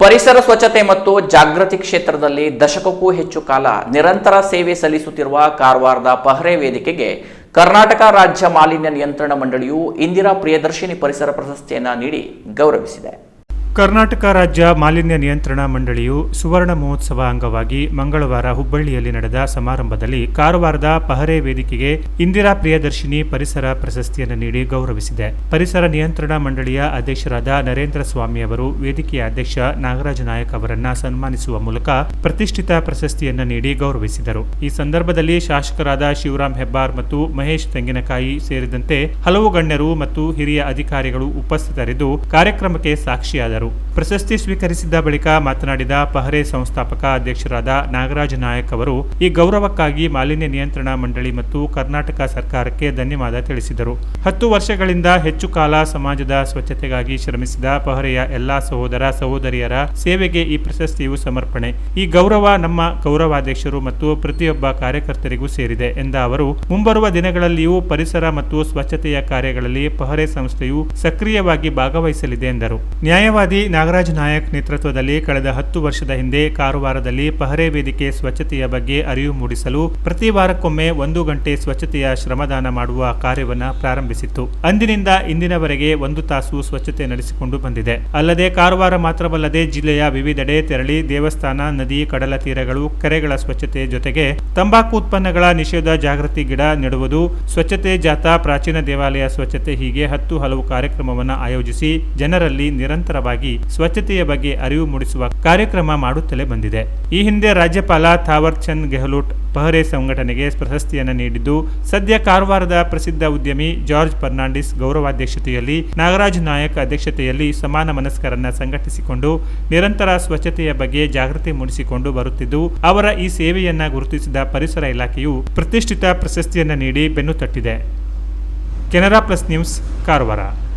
ಪರಿಸರ ಸ್ವಚ್ಛತೆ ಮತ್ತು ಜಾಗೃತಿ ಕ್ಷೇತ್ರದಲ್ಲಿ ದಶಕಕ್ಕೂ ಹೆಚ್ಚು ಕಾಲ ನಿರಂತರ ಸೇವೆ ಸಲ್ಲಿಸುತ್ತಿರುವ ಕಾರವಾರದ ಪಹರೆ ವೇದಿಕೆಗೆ ಕರ್ನಾಟಕ ರಾಜ್ಯ ಮಾಲಿನ್ಯ ನಿಯಂತ್ರಣ ಮಂಡಳಿಯು ಇಂದಿರಾ ಪ್ರಿಯದರ್ಶಿನಿ ಪರಿಸರ ಪ್ರಶಸ್ತಿಯನ್ನು ನೀಡಿ ಗೌರವಿಸಿದೆ. ಕರ್ನಾಟಕ ರಾಜ್ಯ ಮಾಲಿನ್ಯ ನಿಯಂತ್ರಣ ಮಂಡಳಿಯು ಸುವರ್ಣ ಮಹೋತ್ಸವ ಅಂಗವಾಗಿ ಮಂಗಳವಾರ ಹುಬ್ಬಳ್ಳಿಯಲ್ಲಿ ನಡೆದ ಸಮಾರಂಭದಲ್ಲಿ ಕಾರವಾರದ ಪಹರೆ ವೇದಿಕೆಗೆ ಇಂದಿರಾ ಪ್ರಿಯದರ್ಶಿನಿ ಪರಿಸರ ಪ್ರಶಸ್ತಿಯನ್ನು ನೀಡಿ ಗೌರವಿಸಿದೆ. ಪರಿಸರ ನಿಯಂತ್ರಣ ಮಂಡಳಿಯ ಅಧ್ಯಕ್ಷರಾದ ನರೇಂದ್ರ ಸ್ವಾಮಿ ಅವರು ವೇದಿಕೆಯ ಅಧ್ಯಕ್ಷ ನಾಗರಾಜ ನಾಯಕ್ ಅವರನ್ನ ಸನ್ಮಾನಿಸುವ ಮೂಲಕ ಪ್ರತಿಷ್ಠಿತ ಪ್ರಶಸ್ತಿಯನ್ನು ನೀಡಿ ಗೌರವಿಸಿದರು. ಈ ಸಂದರ್ಭದಲ್ಲಿ ಶಾಸಕರಾದ ಶಿವರಾಮ್ ಹೆಬ್ಬಾರ್ ಮತ್ತು ಮಹೇಶ್ ತೆಂಗಿನಕಾಯಿ ಸೇರಿದಂತೆ ಹಲವು ಗಣ್ಯರು ಮತ್ತು ಹಿರಿಯ ಅಧಿಕಾರಿಗಳು ಉಪಸ್ಥಿತರಿದ್ದು ಕಾರ್ಯಕ್ರಮಕ್ಕೆ ಸಾಕ್ಷಿಯಾದರು. ಪ್ರಶಸ್ತಿ ಸ್ವೀಕರಿಸಿದ ಬಳಿಕ ಮಾತನಾಡಿದ ಪಹರೆ ಸಂಸ್ಥಾಪಕ ಅಧ್ಯಕ್ಷರಾದ ನಾಗರಾಜ ನಾಯಕ್ ಅವರು, ಈ ಗೌರವಕ್ಕಾಗಿ ಮಾಲಿನ್ಯ ನಿಯಂತ್ರಣ ಮಂಡಳಿ ಮತ್ತು ಕರ್ನಾಟಕ ಸರ್ಕಾರಕ್ಕೆ ಧನ್ಯವಾದ ತಿಳಿಸಿದರು. ಹತ್ತು ವರ್ಷಗಳಿಂದ ಹೆಚ್ಚು ಕಾಲ ಸಮಾಜದ ಸ್ವಚ್ಛತೆಗಾಗಿ ಶ್ರಮಿಸಿದ ಪಹರೆಯ ಎಲ್ಲಾ ಸಹೋದರ ಸಹೋದರಿಯರ ಸೇವೆಗೆ ಈ ಪ್ರಶಸ್ತಿಯು ಸಮರ್ಪಣೆ. ಈ ಗೌರವ ನಮ್ಮ ಗೌರವಾಧ್ಯಕ್ಷರು ಮತ್ತು ಪ್ರತಿಯೊಬ್ಬ ಕಾರ್ಯಕರ್ತರಿಗೂ ಸೇರಿದೆ ಎಂದ ಅವರು, ಮುಂಬರುವ ದಿನಗಳಲ್ಲಿಯೂ ಪರಿಸರ ಮತ್ತು ಸ್ವಚ್ಛತೆಯ ಕಾರ್ಯಗಳಲ್ಲಿ ಪಹರೆ ಸಂಸ್ಥೆಯು ಸಕ್ರಿಯವಾಗಿ ಭಾಗವಹಿಸಲಿದೆ ಎಂದರು. ನ್ಯಾಯವಾದಿ ನಾಗರಾಜ್ ನಾಯಕ್ ನೇತೃತ್ವದಲ್ಲಿ ಕಳೆದ ಹತ್ತು ವರ್ಷದ ಹಿಂದೆ ಕಾರವಾರದಲ್ಲಿ ಪಹರೆ ವೇದಿಕೆ ಸ್ವಚ್ಛತೆಯ ಬಗ್ಗೆ ಅರಿವು ಮೂಡಿಸಲು ಪ್ರತಿ ವಾರಕ್ಕೊಮ್ಮೆ ಒಂದು ಗಂಟೆ ಸ್ವಚ್ಛತೆಯ ಶ್ರಮದಾನ ಮಾಡುವ ಕಾರ್ಯವನ್ನ ಪ್ರಾರಂಭಿಸಿತ್ತು. ಅಂದಿನಿಂದ ಇಂದಿನವರೆಗೆ ಒಂದು ತಾಸು ಸ್ವಚ್ಛತೆ ನಡೆಸಿಕೊಂಡು ಬಂದಿದೆ. ಅಲ್ಲದೆ ಕಾರವಾರ ಮಾತ್ರವಲ್ಲದೆ ಜಿಲ್ಲೆಯ ವಿವಿಧೆಡೆ ತೆರಳಿ ದೇವಸ್ಥಾನ, ನದಿ, ಕಡಲ ತೀರಗಳು, ಕೆರೆಗಳ ಸ್ವಚ್ಛತೆ ಜೊತೆಗೆ ತಂಬಾಕು ಉತ್ಪನ್ನಗಳ ನಿಷೇಧ ಜಾಗೃತಿ ಗಿಡ ನೆಡುವುದು, ಸ್ವಚ್ಛತೆ ಜಾಥಾ, ಪ್ರಾಚೀನ ದೇವಾಲಯ ಸ್ವಚ್ಛತೆ ಹೀಗೆ ಹತ್ತು ಹಲವು ಕಾರ್ಯಕ್ರಮವನ್ನು ಆಯೋಜಿಸಿ ಜನರಲ್ಲಿ ನಿರಂತರವಾಗಿ ಸ್ವಚ್ಛತೆಯ ಬಗ್ಗೆ ಅರಿವು ಮೂಡಿಸುವ ಕಾರ್ಯಕ್ರಮ ಮಾಡುತ್ತಲೇ ಬಂದಿದೆ. ಈ ಹಿಂದೆ ರಾಜ್ಯಪಾಲ ಥಾವರ್ ಚಂದ್ ಗೆಹ್ಲೋಟ್ ಪಹರೆ ಸಂಘಟನೆಗೆ ಪ್ರಶಸ್ತಿಯನ್ನು ನೀಡಿದ್ದು, ಸದ್ಯ ಕಾರವಾರದ ಪ್ರಸಿದ್ಧ ಉದ್ಯಮಿ ಜಾರ್ಜ್ ಫರ್ನಾಂಡಿಸ್ ಗೌರವಾಧ್ಯಕ್ಷತೆಯಲ್ಲಿ, ನಾಗರಾಜ್ ನಾಯಕ್ ಅಧ್ಯಕ್ಷತೆಯಲ್ಲಿ ಸಮಾನ ಮನಸ್ಕರನ್ನ ಸಂಘಟಿಸಿಕೊಂಡು, ನಿರಂತರ ಸ್ವಚ್ಛತೆಯ ಬಗ್ಗೆ ಜಾಗೃತಿ ಮೂಡಿಸಿಕೊಂಡು ಬರುತ್ತಿದ್ದು, ಅವರ ಈ ಸೇವೆಯನ್ನ ಗುರುತಿಸಿದ ಪರಿಸರ ಇಲಾಖೆಯು ಪ್ರತಿಷ್ಠಿತ ಪ್ರಶಸ್ತಿಯನ್ನು ನೀಡಿ ಬೆನ್ನು ತಟ್ಟಿದೆ. Canara plus news, Karwar.